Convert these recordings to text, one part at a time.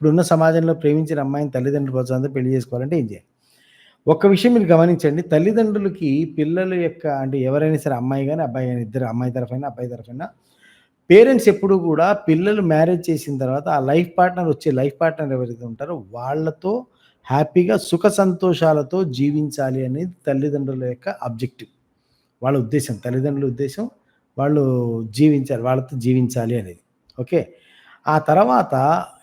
ఇప్పుడున్న సమాజంలో ప్రేమించిన అమ్మాయిని తల్లిదండ్రుల ప్రోత్సాహంతో పెళ్ళి చేసుకోవాలంటే ఏం చేయాలి? ఒక్క విషయం మీరు గమనించండి. తల్లిదండ్రులకి పిల్లల యొక్క అంటే ఎవరైనా సరే అమ్మాయి కానీ అబ్బాయి కానీ ఇద్దరు అమ్మాయి తరఫైన అబ్బాయి తరఫైన పేరెంట్స్ ఎప్పుడు కూడా పిల్లలు మ్యారేజ్ చేసిన తర్వాత ఆ లైఫ్ పార్ట్నర్ వచ్చే లైఫ్ పార్ట్నర్ ఎవరైతే ఉంటారో వాళ్ళతో హ్యాపీగా సుఖ సంతోషాలతో జీవించాలి అనేది తల్లిదండ్రుల యొక్క అబ్జెక్టివ్ వాళ్ళ ఉద్దేశం తల్లిదండ్రుల ఉద్దేశం వాళ్ళు జీవించాలి వాళ్ళతో జీవించాలి అనేది. ఓకే? ఆ తర్వాత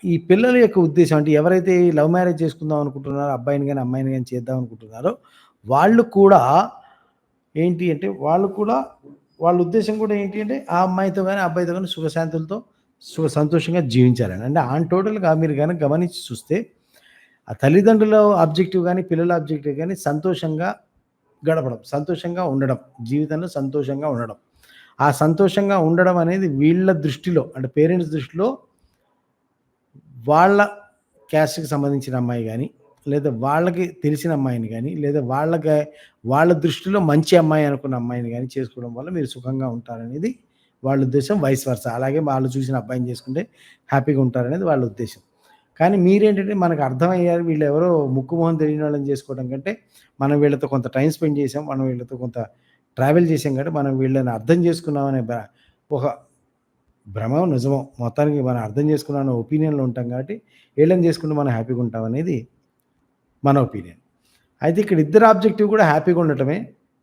ఈ పిల్లల యొక్క ఉద్దేశం అంటే ఎవరైతే ఈ లవ్ మ్యారేజ్ చేసుకుందాం అనుకుంటున్నారో అబ్బాయిని కానీ అమ్మాయిని కానీ చేద్దాం అనుకుంటున్నారో వాళ్ళు కూడా ఏంటి అంటే వాళ్ళు కూడా వాళ్ళ ఉద్దేశం కూడా ఏంటి అంటే ఆ అమ్మాయితో కానీ అబ్బాయితో కానీ సుఖశాంతులతో సుఖ సంతోషంగా జీవించాలని. అంటే ఆన్ టోటల్గా మీరు కానీ గమనించి చూస్తే ఆ తల్లిదండ్రుల ఆబ్జెక్టివ్ కానీ పిల్లల ఆబ్జెక్టివ్ కానీ సంతోషంగా గడపడం సంతోషంగా ఉండడం జీవితంలో సంతోషంగా ఉండడం. ఆ సంతోషంగా ఉండడం అనేది వీళ్ళ దృష్టిలో అంటే పేరెంట్స్ దృష్టిలో వాళ్ళ క్యాస్ట్కి సంబంధించిన అమ్మాయి కానీ లేదా వాళ్ళకి తెలిసిన అమ్మాయిని కానీ లేదా వాళ్ళకి వాళ్ళ దృష్టిలో మంచి అమ్మాయి అనుకున్న అమ్మాయిని కానీ చేసుకోవడం వల్ల మీరు సుఖంగా ఉంటారనేది వాళ్ళ ఉద్దేశం వైస్ వర్స అలాగే వాళ్ళు చూసిన అబ్బాయిని చేసుకుంటే హ్యాపీగా ఉంటారనేది వాళ్ళ ఉద్దేశం. కానీ మీరేంటంటే మనకు అర్థమయ్యారు వీళ్ళు ఎవరో ముక్కు మొహం తెలియని వాళ్ళని చేసుకోవడం కంటే మనం వీళ్ళతో కొంత టైం స్పెండ్ చేసాం మనం వీళ్ళతో కొంత ట్రావెల్ చేసాం కాబట్టి మనం వీళ్ళని అర్థం చేసుకున్నామనే ఒక భ్రమం నిజమో మొత్తానికి మనం అర్థం చేసుకున్న ఒపీనియన్లో ఉంటాం కాబట్టి వీళ్ళని చేసుకుంటే మనం హ్యాపీగా ఉంటాం అనేది మన ఒపీనియన్. అయితే ఇక్కడ ఇద్దరు ఆబ్జెక్టివ్ కూడా హ్యాపీగా ఉండటమే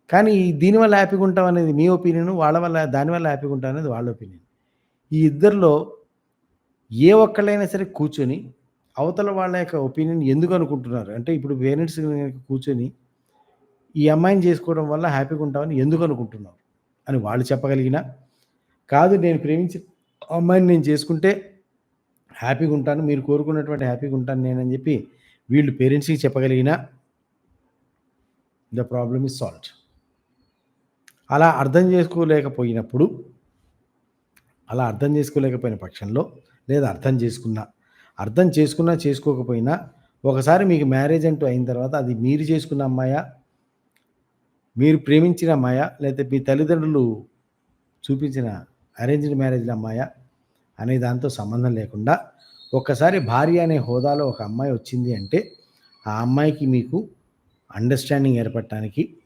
కానీ దీనివల్ల హ్యాపీగా ఉంటాం అనేది మీ ఒపీనియన్ వాళ్ళ వల్ల దానివల్ల హ్యాపీగా ఉంటాం అనేది వాళ్ళ ఒపీనియన్. ఈ ఇద్దరిలో ఏ ఒక్కళ్ళైనా సరే కూర్చొని అవతల వాళ్ళ యొక్క ఒపీనియన్ ఎందుకు అనుకుంటున్నారు? అంటే ఇప్పుడు పేరెంట్స్ కూర్చొని ఈ అమ్మాయిని చేసుకోవడం వల్ల హ్యాపీగా ఉంటామని ఎందుకు అనుకుంటున్నారు? అని వాళ్ళు చెప్పగలిగినా కాదు నేను ప్రేమించి అమ్మాయిని నేను చేసుకుంటే హ్యాపీగా ఉంటాను మీరు కోరుకున్నటువంటి హ్యాపీగా ఉంటాను నేనని చెప్పి వీళ్ళు పేరెంట్స్కి చెప్పగలిగినా ద ప్రాబ్లమ్ ఇస్ సాల్వ్ అలా అర్థం చేసుకోలేకపోయినప్పుడు అలా అర్థం చేసుకోలేకపోయిన పక్షంలో లేదా అర్థం చేసుకున్నా అర్థం చేసుకున్నా చేసుకోకపోయినా ఒకసారి మీకు మ్యారేజ్ అంటూ అయిన తర్వాత అది మీరు చేసుకున్న అమ్మాయా మీరు ప్రేమించిన అమ్మాయా లేకపోతే మీ తల్లిదండ్రులు చూపించిన అరేంజ్డ్ మ్యారేజ్ అమ్మాయా? అనే దాంతో సంబంధం లేకుండా ఒక్కసారి భార్య అనే హోదాలో ఒక అమ్మాయి వచ్చింది అంటే ఆ అమ్మాయికి మీకు అండర్స్టాండింగ్ ఏర్పడటానికి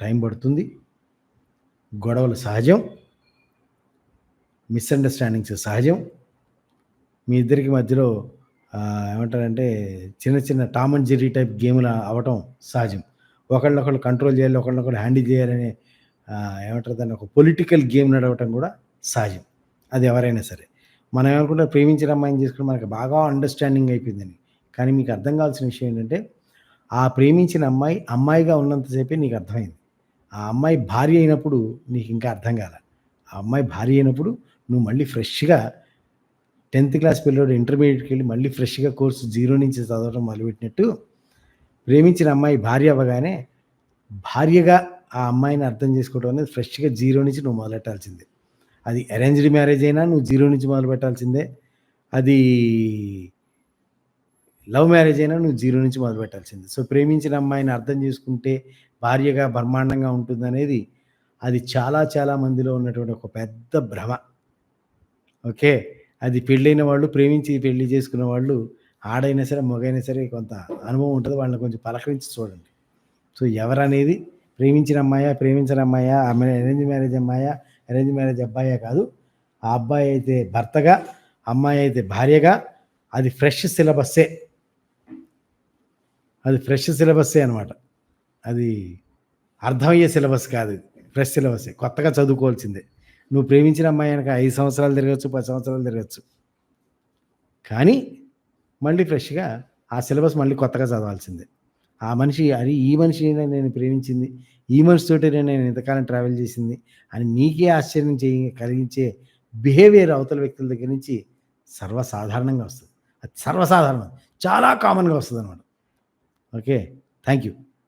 టైం పడుతుంది. గొడవలు సహజం. మిస్అండర్స్టాండింగ్స్ సహజం. మీ ఇద్దరికి మధ్యలో ఏమంటారంటే చిన్న చిన్న టామ్ అండ్ జెర్రీ టైప్ గేమ్లు అవటం సహజం. ఒకళ్ళొకళ్ళు కంట్రోల్ చేయాలి ఒకళ్ళొకళ్ళు హ్యాండిల్ చేయాలని ఏమంటారు దాన్ని ఒక పొలిటికల్ గేమ్ నడవటం కూడా సహజం. అది ఎవరైనా సరే. మనం ఏమనుకుంటే ప్రేమించిన అమ్మాయిని చేసుకుని మనకు బాగా అండర్స్టాండింగ్ అయిపోయిందని. కానీ మీకు అర్థం కావాల్సిన విషయం ఏంటంటే ఆ ప్రేమించిన అమ్మాయి అమ్మాయిగా ఉన్నంతసేపే నీకు అర్థమైంది. ఆ అమ్మాయి భార్య అయినప్పుడు నీకు ఇంకా అర్థం కాల. ఆ అమ్మాయి భార్య అయినప్పుడు నువ్వు మళ్ళీ ఫ్రెష్గా టెన్త్ క్లాస్ పిల్లడు ఇంటర్మీడియట్కి వెళ్ళి మళ్ళీ ఫ్రెష్గా కోర్సు జీరో నుంచి చదవడం మొదలుపెట్టినట్టు ప్రేమించిన అమ్మాయి భార్య అవ్వగానే భార్యగా ఆ అమ్మాయిని అర్థం చేసుకోవడం అనేది ఫ్రెష్గా జీరో నుంచి నువ్వు మొదలెట్టాల్సిందే. అది అరేంజ్డ్ మ్యారేజ్ అయినా నువ్వు జీరో నుంచి మొదలు పెట్టాల్సిందే అది లవ్ మ్యారేజ్ అయినా నువ్వు జీరో నుంచి మొదలు పెట్టాల్సిందే సో ప్రేమించిన అమ్మాయిని అర్థం చేసుకుంటే భార్యగా బ్రహ్మాండంగా ఉంటుందనేది అది చాలా చాలా మందిలో ఉన్నటువంటి ఒక పెద్ద భ్రమ. ఓకే? అది పెళ్ళైన వాళ్ళు ప్రేమించి పెళ్ళి చేసుకున్న వాళ్ళు ఆడైనా సరే మగైనా సరే కొంత అనుభవం ఉంటుంది. వాళ్ళని కొంచెం పలకరించి చూడండి. సో ఎవరనేది ప్రేమించిన అమ్మాయా ప్రేమించిన అమ్మాయా ఆమె అరేంజ్ మ్యారేజ్ అమ్మాయా అరేంజ్ మ్యారేజ్ అబ్బాయే కాదు. ఆ అబ్బాయి అయితే భర్తగా అమ్మాయి అయితే భార్యగా అది ఫ్రెష్ సిలబస్సే అది ఫ్రెష్ సిలబస్సే అనమాట అది అర్థమయ్యే సిలబస్ కాదు ఫ్రెష్ సిలబస్సే కొత్తగా చదువుకోవాల్సిందే. నువ్వు ప్రేమించిన అమ్మాయి కనుక ఐదు సంవత్సరాలు తిరగచ్చు పది సంవత్సరాలు తిరగచ్చు. కానీ మళ్ళీ ఫ్రెష్గా ఆ సిలబస్ మళ్ళీ కొత్తగా చదవాల్సిందే. ఆ మనిషి అది ఈ మనిషినే నేను ప్రేమించింది ఈ మనిషితోటే నేను ఇంతకాలం ట్రావెల్ చేసింది అని నీకే ఆశ్చర్యం చేయ కలిగించే బిహేవియర్ అవతల వ్యక్తుల దగ్గర నుంచి సర్వసాధారణంగా వస్తుంది. అది సర్వసాధారణం. చాలా కామన్గా వస్తుంది అనమాట ఓకే థ్యాంక్ యూ